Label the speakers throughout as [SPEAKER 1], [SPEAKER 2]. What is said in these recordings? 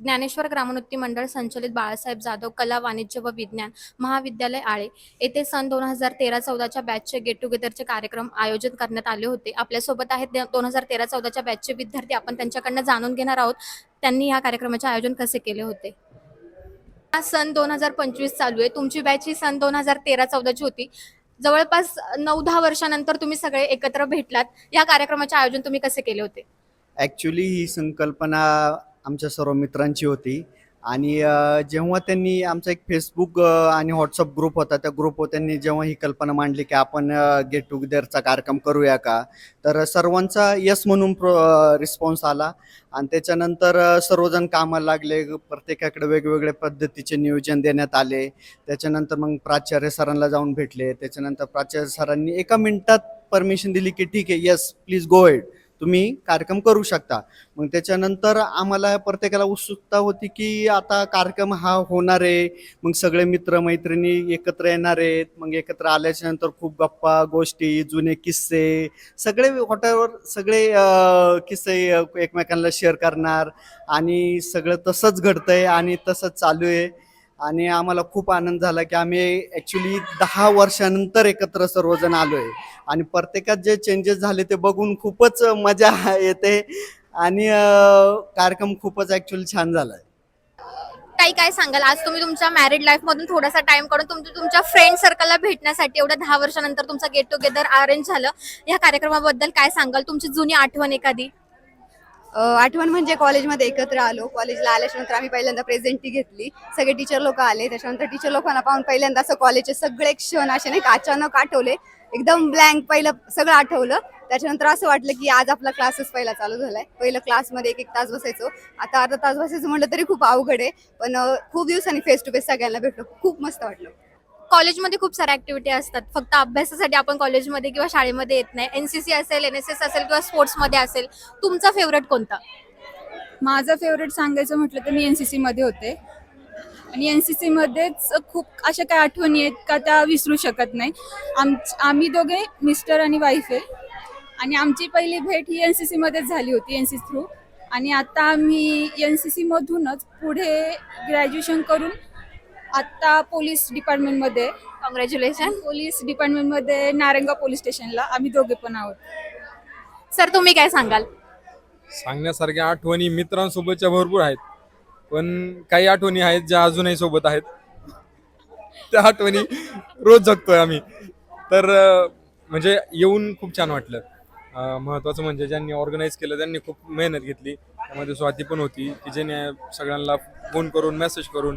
[SPEAKER 1] ज्ञानेश्वर ग्रामोन्नती मंडळ संचलित बाळासाहेब जाधव कला वाणिज्य व विज्ञान महाविद्यालय आळे. येथे सन दोन हजार तेरा चौदाच्या बॅचचे गेट टुगेदरचे कार्यक्रम आयोजित करण्यात आले होते. आपल्यासोबत आहेत दोन हजार तेरा चौदाच्या बॅचचे विद्यार्थी. आपण त्यांच्याकडनं जाणून घेणार आहोत त्यांनी या कार्यक्रमाचे आयोजन कसे केले होते. हा सन दोन हजार पंचवीस चालू आहे. तुमची बॅच ही सन दोन हजार तेरा चौदाची होती. जवळपास नऊ दहा वर्षानंतर तुम्ही सगळे एकत्र भेटलात. या कार्यक्रमाचे आयोजन तुम्ही कसे केले होते?
[SPEAKER 2] ॲक्च्युली ही संकल्पना आमच्या सर्व मित्रांची होती. आणि जेव्हा त्यांनी आमचा एक फेसबुक आणि व्हॉट्सअप ग्रुप होता त्या ग्रुपवर त्यांनी जेव्हा ही कल्पना मांडली की आपण गेट टुगेदरचा कार्यक्रम करूया का? तर सर्वांचा यस म्हणून प्रो रिस्पॉन्स आला. आणि त्याच्यानंतर सर्वजण कामाला लागले. प्रत्येकाकडे वेगवेगळ्या पद्धतीचे नियोजन देण्यात आले. त्याच्यानंतर मग प्राचार्य सरांना जाऊन भेटले. त्याच्यानंतर प्राचार्य सरांनी एका मिनिटात परमिशन दिली की ठीक आहे यस प्लीज गो एड तुम्ही कार्यक्रम करू शकता. मग त्याच्यानंतर आम्हाला प्रत्येकाला उत्सुकता होती की आता कार्यक्रम हा होणार आहे. मग सगळे मित्रमैत्रिणी एकत्र येणार आहेत. मग एकत्र आल्याच्यानंतर खूप गप्पा गोष्टी जुने किस्से सगळे हॉटेलवर सगळे किस्से एकमेकांना शेअर करणार. आणि सगळं तसंच घडतंय आणि तसंच चालू आहे. आणि आम्हाला खूप आनंद झाला की आम्ही ॲक्च्युली दहा वर्षानंतर एकत्र सर्वजण आलो आहे आणि प्रत्येकात जे चेंजेस झाले ते बघून खूपच मजा येते. आणि कार्यक्रम खूपच ॲक्च्युली छान झाला आहे
[SPEAKER 1] काही काय सांगाल? आज तुम्ही तुमच्या मॅरिड लाईफ मधून थोडासा टाइम काढून तुमच्या तुमच्या फ्रेंड सर्कलला भेटण्यासाठी एवढ्या दहा वर्षानंतर तुमचा गेट टुगेदर अरेंज झालं. या कार्यक्रमाबद्दल काय सांगाल? तुमची जुनी आठवण एखादी?
[SPEAKER 3] आठवण म्हणजे कॉलेजमध्ये एकत्र आलो. कॉलेजला आल्याच्यानंतर आम्ही पहिल्यांदा प्रेझेंटी घेतली. सगळे टीचर लोक आले. त्याच्यानंतर टीचर लोकांना पाहून पहिल्यांदा असं कॉलेजचे सगळे क्षण असे नाही का अचानक आठवले. एकदम ब्लँक पहिलं सगळं आठवलं. त्याच्यानंतर असं वाटलं की आज आपला क्लासच पहिला चालू झालाय. पहिलं क्लासमध्ये एक एक तास बसायचो. आता अर्धा तास बसायचं म्हटलं तरी खूप अवघड आहे. पण खूप दिवसांनी फेस टू फेस सगळ्यांना भेटलो. खूप मस्त वाटलं.
[SPEAKER 1] कॉलेजमध्ये खूप साऱ्या ऍक्टिव्हिटी असतात. फक्त अभ्यासासाठी आपण कॉलेजमध्ये किंवा शाळेमध्ये येत नाही. एनसीसी असेल एन एस एस असेल किंवा स्पोर्ट्समध्ये असेल तुमचा फेवरेट कोणता?
[SPEAKER 4] माझं फेवरेट सांगायचं म्हटलं तर मी एन सी सीमध्ये होते. आणि एन सी सीमध्येच खूप अशा काही आठवणी आहेत का त्या विसरू शकत नाही. आम आम्ही दोघे मिस्टर आणि वाईफ आहे. आणि आमची पहिली भेट ही एन सी सीमध्येच झाली होती एन सी थ्रू आणि आता आम्ही एन सी सीमधूनच पुढे ग्रॅज्युएशन करून आत्ता पोलीस डिपार्टमेंटमध्ये
[SPEAKER 1] कॉंग्रॅच्युलेशन
[SPEAKER 4] पोलीस डिपार्टमेंटमध्ये नारंगा पोलीस स्टेशनला आम्ही दोघे पण आहोत.
[SPEAKER 1] सर तुम्ही काय सांगाल?
[SPEAKER 5] सांगण्यासारख्या आठवणी मित्रांसोबतच्या भरपूर आहेत पण काही आठवणी आहेत ज्या अजूनही सोबत आहेत. त्या आठवणी रोज जगतोय आम्ही. तर अं, म्हणजे येऊन खूप छान वाटलं. अं, महत्त्वाचं म्हणजे ज्यांनी ऑर्गनाईज केलं त्यांनी खूप मेहनत घेतली. त्यामध्ये स्वाती पण होती की ज्याने सगळ्यांना फोन करून मेसेज करून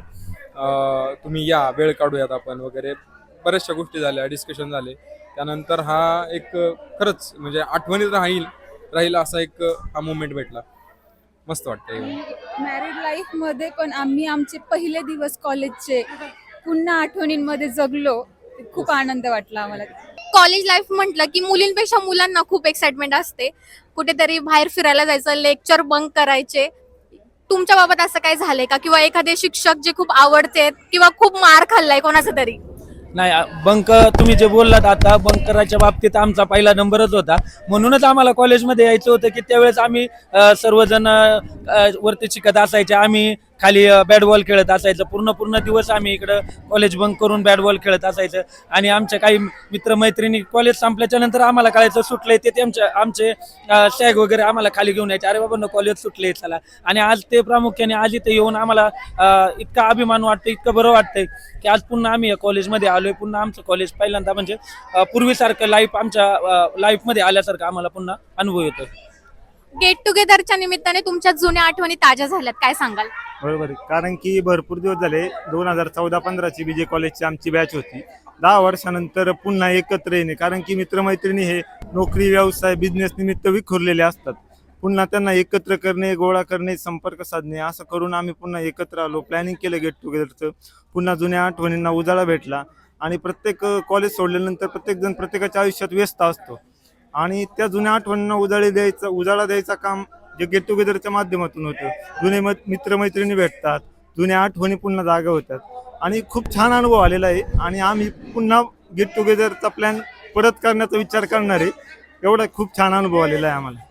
[SPEAKER 5] तुम्ही या वेळ काढूयात आपण वगैरे. बऱ्याचशा गोष्टी झाल्या डिस्कशन झाले. त्यानंतर हा एक खरंच म्हणजे आठवणीत राहील राहील असा एक हा मुवमेंट भेटला. मस्त वाटतं.
[SPEAKER 4] मॅरिड लाईफमध्ये पण आम्ही आमचे पहिले दिवस कॉलेजचे पुन्हा आठवणींमध्ये जगलो. खूप आनंद वाटला आम्हाला.
[SPEAKER 1] कॉलेज लाईफ म्हटलं की मुलींपेक्षा मुलांना खूप एक्साइटमेंट असते. कुठेतरी बाहेर फिरायला जायचं लेक्चर बंक करायचे. तुमच्या बाबत असं काय झालंय का? किंवा एखादे शिक्षक जे खूप आवडते किंवा खूप मार खाल्लाय कोणाचा तरी?
[SPEAKER 6] नाही बंक तुम्ही जे बोललात आता बंकराच्या बाबतीत आमचा पहिला नंबरच होता. म्हणूनच आम्हाला कॉलेजमध्ये यायचं होतं की त्यावेळेस आम्ही सर्वजण वरती शिकत असायचे. आम्ही खाली बॅट बॉल खेळत असायचं. पूर्ण पूर्ण दिवस आम्ही इकडं कॉलेज बंक करून बॅट बॉल खेळत असायचं. आणि आमच्या काही मित्रमैत्रिणी कॉलेज संपल्याच्या नंतर आम्हाला कळायचं सुटलंय ते त्यांच्या आमचे सॅग वगैरे आम्हाला खाली घेऊन यायचे. अरे बाबा कॉलेज सुटले चला. आणि आज ते प्रामुख्याने आज इथे येऊन आम्हाला इतका अभिमान वाटतं इतकं बरं वाटतंय की आज पुन्हा आम्ही या कॉलेजमध्ये आलोय. पुन्हा आमचं कॉलेज पहिल्यांदा म्हणजे पूर्वीसारखं लाईफ आमच्या लाईफमध्ये आल्यासारखं आम्हाला पुन्हा अनुभव येतो
[SPEAKER 1] गेट टुगेदरच्या निमित्ताने तुमच्या जुन्या आठवणी ताज्या झाल्यात काय सांगाल?
[SPEAKER 7] बरोबर आहे. कारण की भरपूर दिवस झाले दोन हजार चौदा पंधराची बी जे कॉलेजची आमची बॅच होती. दहा वर्षानंतर पुन्हा एकत्र येणे. कारण की मित्रमैत्रिणी हे नोकरी व्यवसाय बिझनेस निमित्त विखुरलेले असतात. पुन्हा त्यांना एकत्र करणे गोळा करणे संपर्क साधणे असं करून आम्ही पुन्हा एकत्र आलो. प्लॅनिंग केलं गेट टुगेदरचं पुन्हा जुन्या आठवणींना उजाळा भेटला. आणि प्रत्येक कॉलेज सोडल्यानंतर प्रत्येकजण प्रत्येकाच्या आयुष्यात व्यस्त असतो. आणि त्या जुन्या आठवणींना उजाळी द्यायचा उजाळा द्यायचं काम जे गेट टुगेदरच्या माध्यमातून होतं. जुने मित्रमैत्रिणी भेटतात जुन्या आठवणी पुन्हा जागा होतात. आणि खूप छान अनुभव आलेला आहे. आणि आम्ही पुन्हा गेट टुगेदरचा प्लॅन परत करण्याचा विचार करणार आहे. एवढा खूप छान अनुभव आलेला आहे आम्हाला.